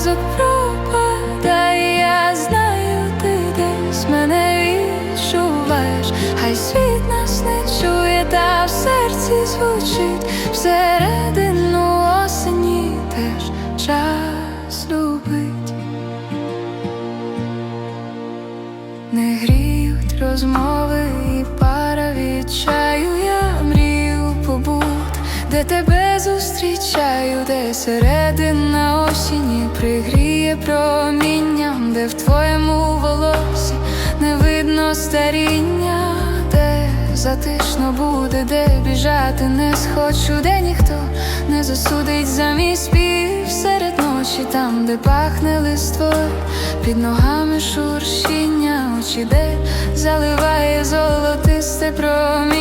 зв'язок пропадає, я знаю, ти десь мене відчуваєш, хай світ нас не чує, та в серці звучить. Всередину осені теж час любить. Не гріють де тебе зустрічаю, де середина осені пригріє промінням, де в твоєму волосі не видно старіння, де затишно буде, де біжати не схочу, де ніхто не засудить за мій спів серед ночі, там, де пахне листвою, під ногами шуршіння очі, де заливає золотисте проміння,